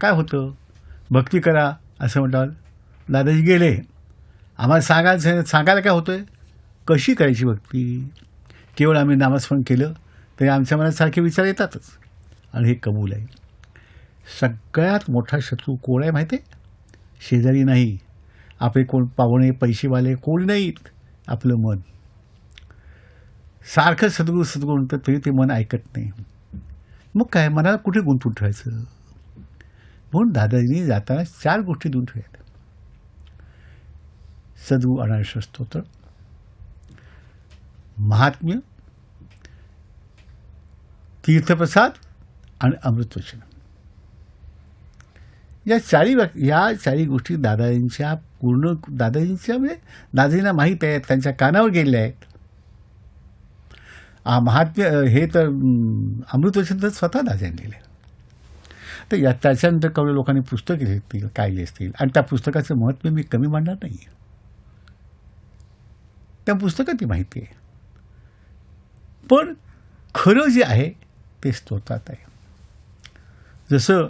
काय होतं? भक्ती करा असं म्हणतात दादाजी गेले. आम्हाला सांगायचं सांगायला काय होतं कशी करायची भक्ती? केवळ आम्ही नामस्मरण केलं तरी आमच्या मनात सारखे विचार येतातच. आणि हे कबूल आहे. सगळ्यात मोठा शत्रू कोण आहे माहिती आहे शेजारी नाही. आपले कोण पाहुणे पैसेवाले कोण नाहीत? आपलं मन. सारखं सद्गुरू सद्गुरू म्हणतं तरी ते मन ऐकत नाही. मग काय? मनाला कुठे गुंतून ठेवायचं? म्हणून दादाजींनी जाताना चार गोष्टी देऊन ठेवल्या सद्गु अनाश स्तोत्र महात्म्य तीर्थप्रसाद आणि अमृतवचन. या चारी वाक- या चारी गोष्टी दादाजींच्या पूर्ण दादाजींच्या म्हणजे दादाजींना माहीत आहेत त्यांच्या कानावर गेलेल्या आहेत. महात्म्य हे तर अमृतवचन तर स्वतः दादाजींनी लिहिलं तर या त्याच्यानंतर कवळे लोकांनी पुस्तक लिहितील काय असतील. आणि त्या पुस्तकाचं महत्त्व मी कमी मांडणार नाही त्या पुस्तकात ती माहिती आहे. पण खरं जे आहे ते स्तोत्रात आहे. जसं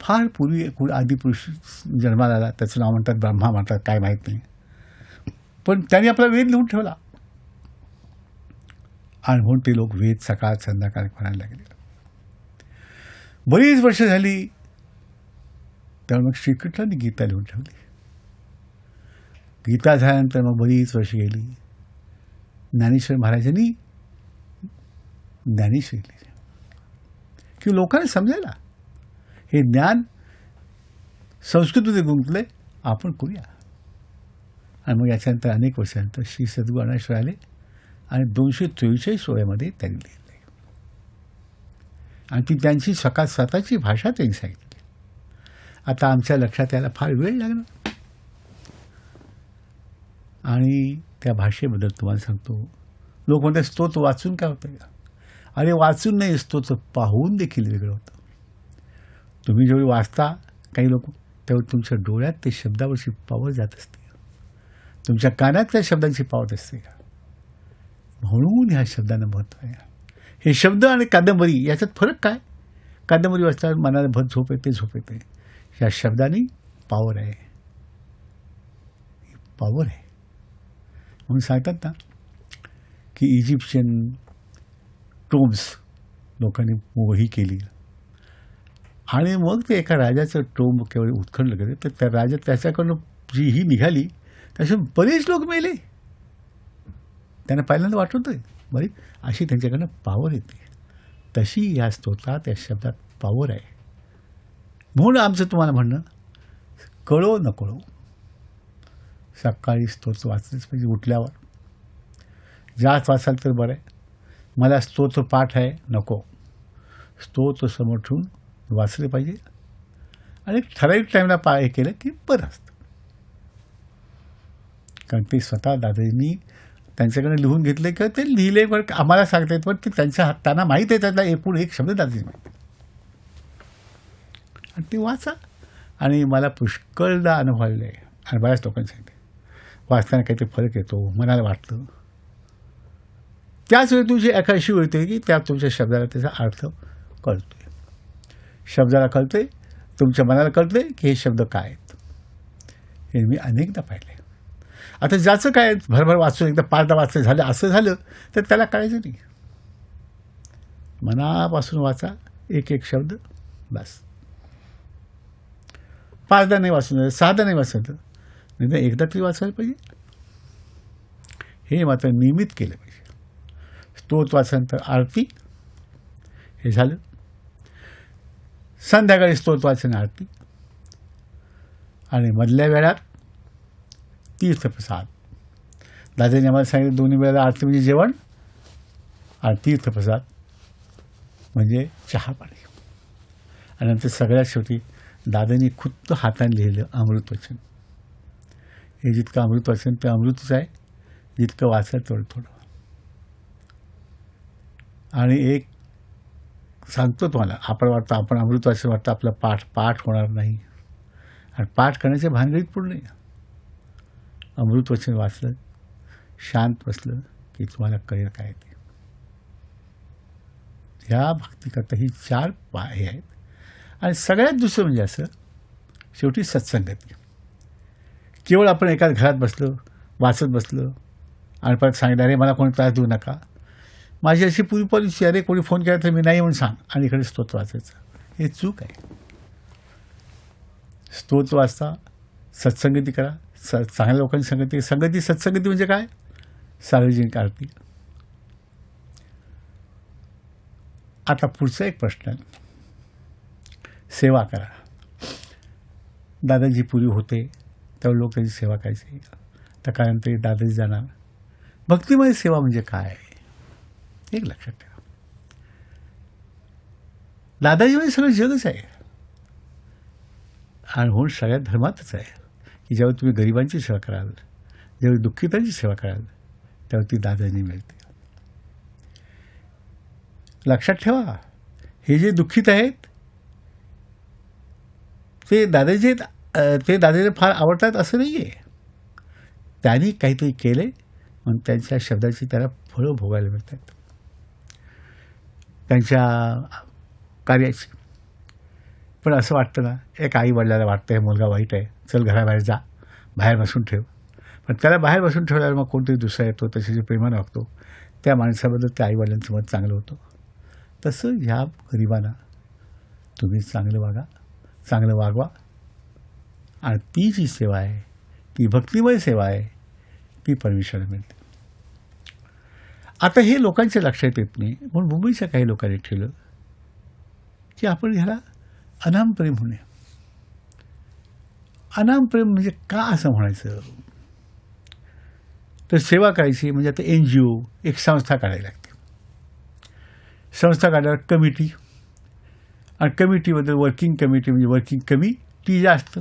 फार पूर्वी कुण आदिपुरुष जन्माला आला त्याचं नाव म्हणतात ब्रह्मा म्हणतात काय माहीत नाही. पण त्याने आपला वेद लिहून ठेवला. आणि म्हणून ते लोक वेद सकाळ संध्याकाळ म्हणायला लागले. बरीच वर्ष झाली. त्यामुळे मग श्रीकृष्णाने गीता लिहून ठेवली. गीता झाल्यानंतर मग बरीच वर्ष गेली. ज्ञानेश्वर महाराजांनी ज्ञानेश्वरी लिहिली. की लोकांना समजायला. हे ज्ञान संस्कृतमध्ये गुंतले आपण करूया. आणि मग याच्यानंतर अनेक वर्षानंतर श्री सद्गुरू आले आणि दोनशे चोवीसशे सोळ्यामध्ये त्यांनी लिहिलं. आणि ती त्यांची स्वतः स्वतःची भाषा त्यांनी सांगितली. आता आमच्या लक्षात यायला फार वेळ लागला आणि त्या भाषेबद्दल तुम्हाला सांगतो. लोक म्हणतात स्तोत्र वाचून काय होतं का? अरे वाचून नाही स्तोत्र पाहून देखील वेगळं होतं. तुम्ही जेवढी वाचता काही लोक तेव्हा तुमच्या डोळ्यात ते शब्दावरची पावर जात असते तुमच्या कानात त्या शब्दांची पावत असते का? म्हणून ह्या शब्दांना महत्त्व आहे. हे शब्द आणि कादंबरी याच्यात फरक काय? कादंबरी वाचताना मनाला भर झोप येते झोप येते. या शब्दाने पॉवर आहे. पॉवर आहे. म्हणून सांगतात ना की इजिप्शियन टोम्स लोकांनी मोही केली. आणि मग ते एका राजाचं टोंब केवळ उत्खनलं गेलं. तर त्या राजा त्याच्याकडून जी ही निघाली त्याच्यातून बरेच लोक मेले. त्यांना पहिल्यांदा वाटत आहे बरी अशी त्यांच्याकडनं पावर येते तशी या स्तोत्रात या शब्दात पावर आहे. म्हणून आमचं तुम्हाला म्हणणं कळो न कळो सकाळी स्तोत्र वाचलेच पाहिजे म्हणजे उठल्यावर. जास्त वाचाल तर बरं आहे. मला स्तोत्र पाठ आहे नको. स्तोत्र समोर ठेवून वाचले पाहिजे. आणि ठराविक टाईमला पा हे केलं की बरं असतं. कारण ते स्वतः दादाजींनी त्यांच्याकडे लिहून घेतले किंवा ते लिहिले पण आम्हाला सांगता येत पण ते त्यांच्या हातांना त्यांना माहीत आहे त्यातला एकूण एक शब्द दादाजी माहीत. आणि ते वाचा. आणि मला पुष्कळदा अनुभव आहे. आणि बऱ्याच लोकांनी सांगितले. वाचताना काहीतरी फरक येतो मनाला वाटतं. त्याच वेळी तुझी एकाशी होते की त्या तुमच्या शब्दाला त्याचा अर्थ कळतो आहे शब्दाला कळतोय तुमच्या मनाला कळतंय की हे शब्द काय आहेत. हे मी अनेकदा पाहिले. आता ज्याचं काय भरभर वाचून एकदा पाचदा वाचलं झालं असं झालं तर त्याला कळायचं नाही. मनापासून वाचा एक एक शब्द बस. पाचदा नाही वाचून झालं सहादा नाही वाचलं नाही तर एकदा तरी वाचायला पाहिजे. हे मात्र नियमित केलं पाहिजे. स्तोत वाचल्यानंतर आरती हे झालं. संध्याकाळी स्तोत वाचन आरती. आणि मधल्या वेळात तीर्थप्रसाद. दादाने आम्हाला सांगितलं दोन्ही वेळेला आरती म्हणजे जेवण आणि तीर्थप्रसाद म्हणजे चहा पाणी. आणि नंतर सगळ्यात शेवटी दादांनी खुद्द हाताने लिहिलं अमृतवचन हे जितकं अमृतवचन ते अमृतच आहे. जितकं वाचलं तेवढं थोडं. आणि एक सांगतो तुम्हाला आपण वाटतं आपण अमृत वाचन वाटतं आपला पाठ पाठ होणार नाही. आणि पाठ करण्याच्या भानगडीत पूर्ण नाही अमृत वचन वाचलं शांत बसलं की तुम्हाला कळेल काय ते. ह्या भक्तीकरता ही चार पाय आहेत. आणि सगळ्यात दुसरं म्हणजे असं शेवटी सत्संगती. केवळ आपण एकाच घरात बसलो वाचत बसलो आणि परत सांगितलं अरे मला कोणी त्रास देऊ नका. माझी अशी पूर्वी पॉलिसी अरे कोणी फोन केला तर मी नाही म्हणून सांग. आणि इकडे स्तोत्र वाचायचं. हे चूक आहे. स्तोत्र वाचता सत्संगती करा स चांगल्या लोकांची संगती संगती सत्संगती म्हणजे काय? सार्वजनिक आरती. आता पुढचा एक प्रश्न. आहे सेवा करा. दादाजी पूर्वी होते तेव्हा लोक त्याची सेवा करायचे? तर कारण दादाजी जाणार. भक्तिमय सेवा म्हणजे काय? एक लक्षात ठेवा. दादाजी म्हणजे सगळं जगच आहे. आणि म्हणून सगळ्या धर्मातच आहे. की जेव्हा तुम्ही गरिबांची सेवा कराल जेव्हा दुःखितांची सेवा कराल तेव्हा ती दादाजी मिळते लक्षात ठेवा हे जे दुःखित आहेत ते दादाजी ते दादाजी फार आवडतात असं नाही आहे त्यांनी काहीतरी केले म्हणून त्यांच्या शब्दाची त्याला फळं भोगायला मिळतात. त्यांच्या कार्याची पण असं वाटतं ना एक आई वडिलाला वाटतं हे मुलगा वाईट आहे चल घराबाहेर जा बाहेर बसून ठेव. पण त्याला बाहेर बसून ठेवल्यावर मग कोणतरी दुसरा येतो त्याच्याशी प्रेमानं वागतो त्या माणसाबद्दल त्या आई वडिलांचं मत चांगलं होतं. तसं ह्या गरिबांना तुम्ही चांगलं वागा चांगलं वागवा. आणि ती जी सेवा आहे ती भक्तिमय सेवा आहे ती परमेश्वराला मिळते. आता हे लोकांच्या लक्षात येत नाही. म्हणून मुंबईच्या काही लोकांनी ठेवलं की आपण ह्याला अनामप्रेम होणे. अनामप्रेम म्हणजे का असं म्हणायचं? तर सेवा करायची म्हणजे आता एन जी ओ एक संस्था काढायला लागते. संस्था काढल्यावर कमिटी आणि कमिटीबद्दल वर्किंग कमिटी म्हणजे वर्किंग कमिटी जास्त.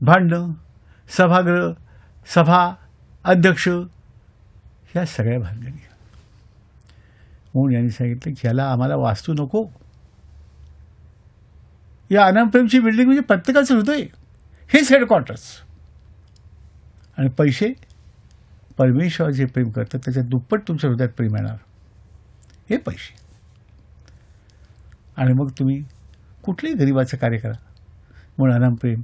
भांडणं सभागृह सभा अध्यक्ष ह्या सगळ्या भानगडी म्हणून यांनी सांगितलं की ह्याला आम्हाला वास्तू नको. या अनामप्रेमची बिल्डिंग म्हणजे प्रत्येकाचं हृदय हेच हेडक्वार्टर्स आणि पैसे परमेश्वर जे प्रेम करतात त्याच्या दुप्पट तुमच्या हृदयात प्रेम येणार. हे पैसे. आणि मग तुम्ही कुठल्याही गरिबाचं कार्य करा. म्हणून अनामप्रेम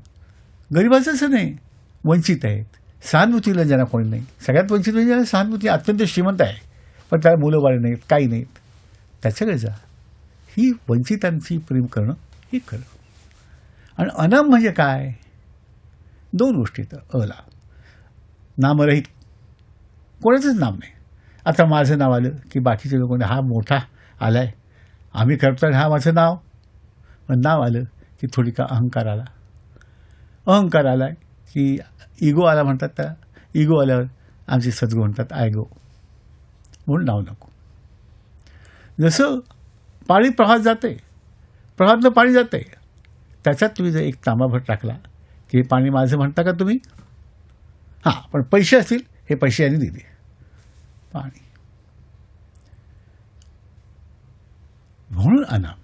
गरिबाचंच नाही वंचित आहेत. सहानुभूतीला ज्यांना कोणी नाही. सगळ्यात वंचित म्हणजे ज्यांना सहानुभूती अत्यंत श्रीमंत आहे. पण त्याला मुलं बाळ नाहीत काही नाहीत. त्याच्याकडे जा. ही वंचितांची प्रेम करणं हे खरं. आणि अनाम म्हणजे काय? दोन गोष्टी तर अला. नामरहित. कोणाचंच नाम नाही. आता माझं नाव आलं की बाकीचे लोक हा मोठा आला आहे आम्ही करतो हा माझं नाव. पण नाव आलं की थोडी का अहंकार आला. अहंकार आला की इगो आला म्हणतात त्या इगो आल्यावर आमचे सद्गो म्हणतात आय गो. म्हणून नाव नको. जसं पाणी प्रवाहात जाते प्रवाहातलं पाणी जाते त्याच्यात तुम्ही जर एक तांबाभर टाकला की पाणी माझं म्हणता का तुम्ही? हां पण पैसे असतील हे पैसे यांनी दिले. पाणी. म्हणून अनाम.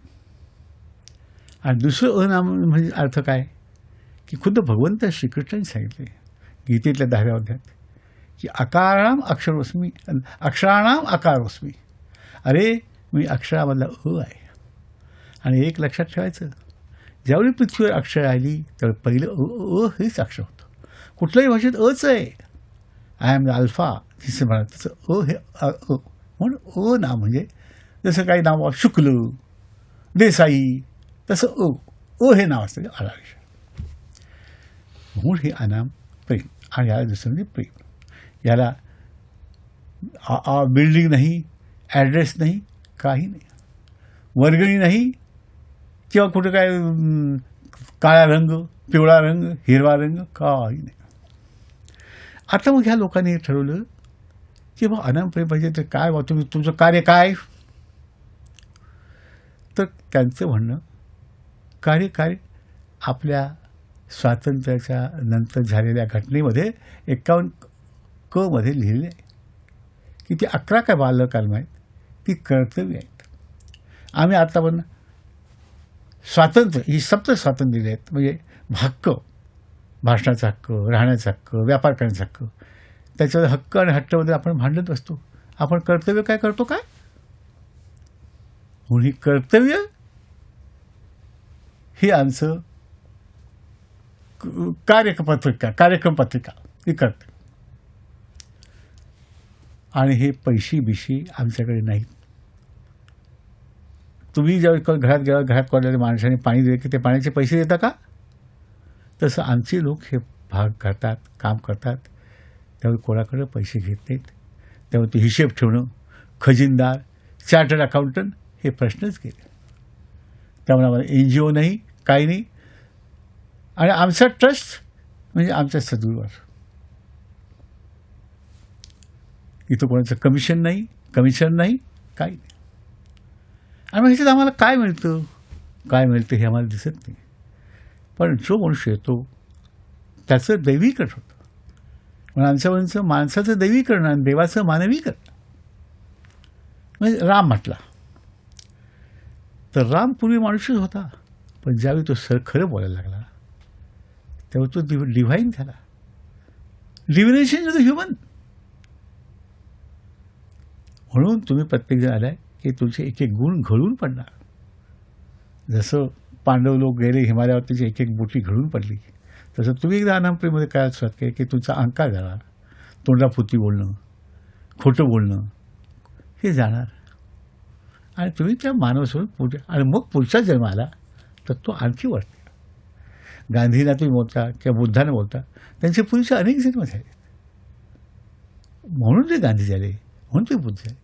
आणि दुसरं अनाम म्हणजे अर्थ काय? की खुद्द भगवंत श्रीकृष्णाने सांगितले गीतेतल्या दहाव्या अध्यात की अकाराम अक्षरोस्मी अक्षराणाम अकारोस्मी. अरे मी अक्षरामधला अ आहे. आणि एक लक्षात ठेवायचं. ज्यावेळी पृथ्वीवर अक्षर आली त्यावेळी पहिलं अ अ हेच अक्षर होतं. कुठल्याही भाषेत अच आहे. आय एम द अल्फा तिसरं म्हणा तसं अ हे अ म्हणून अ ना म्हणजे जसं काही नाव शुक्ल देसाई तसं अ. अ हे नाव असतं आळाविषय म्हणून हे अनाम प्रेम. आणि याला दुसरं म्हणजे प्रेम. याला बिल्डिंग नाही ॲड्रेस नाही काही नाही. वर्गणी नाही किंवा कुठं काय काळा रंग पिवळा रंग हिरवा रंग काही नाही. आता मग ह्या लोकांनी ठरवलं की बा अनाम पाहिजे तर काय बा तुम्ही तुमचं कार्य काय? तर त्यांचं म्हणणं कार्य काय आपल्या स्वातंत्र्याच्या नंतर झालेल्या घटनेमध्ये एकावन्न क मध्ये लिहिलेलं आहे. की ती अकरा काय बालकालम आहेत ती कर्तव्य आहेत. आम्ही आत्तापर्यंत स्वातंत्र्य ही सप्त स्वातंत्र्य दिले आहेत. म्हणजे हक्क भाषणाचा हक्क राहण्याचा हक्क व्यापार करण्याचा हक्क. त्याच्यावर हक्क आणि हट्टाबद्दल आपण भांडत असतो. आपण कर्तव्य काय करतो काय? म्हणून ही कर्तव्य? ही आमचं क- कार्यपत्रिका कार्यक्रम पत्रिका ही करते. आणि हे पैशी बिशी आमच्याकडे नाहीत. तुम्ही ज्यावेळी घरात गेला घरात कोणाला माणसाने पाणी दिले की ते पाण्याचे पैसे देता का? तसं आमचे लोक हे भाग करतात काम करतात. त्यावेळी कोणाकडे पैसे घेत नाहीत. त्यामुळे ते हिशेब ठेवणं खजिनदार चार्टर्ड अकाउंटंट हे प्रश्नच गेले त्यामुळे आम्हाला एन जी ओ नाही काही नाही. आणि आमचा ट्रस्ट म्हणजे आमच्या सदूरवर. इथं कोणाचं कमिशन नाही कमिशन नाही काही नाही. आणि मग ह्याच्यात आम्हाला काय मिळतं? काय मिळतं हे आम्हाला दिसत नाही. पण जो मनुष्य येतो त्याचं दैवीकरण होतं. पण माणसाचं दैवीकरण आणि देवाचं मानवीकरण. म्हणजे राम म्हटला. तर राम पूर्वी माणूसच होता पण ज्यावेळी तो सर खरं बोलायला लागला तेव्हा तो डिव डिव्हाईन झाला. डिव्हिनेशन इज द ह्युमन म्हणून तुम्ही प्रत्येकजण आलाय की तुमचे एक एक गुण घडून पडणार. जसं पांडव लोक गेले हिमालयावर तिची एक एक बोटी घडून पडली. तसं तुम्ही एकदा अनामप्रीमध्ये काय सुरुवात केली की तुमचा अंकार झाला तोंडापुती बोलणं खोटं बोलणं हे जाणार. आणि तुम्ही त्या मानवासोबत पुढे आणि मग पुढचा जन्म आला तर तो आणखी वाढते. गांधींना तुम्ही बोलता किंवा बुद्धाने बोलता त्यांचे पुरुष अनेक जन्म झाले. म्हणून ते गांधी झाले म्हणून ते बुद्ध झाले.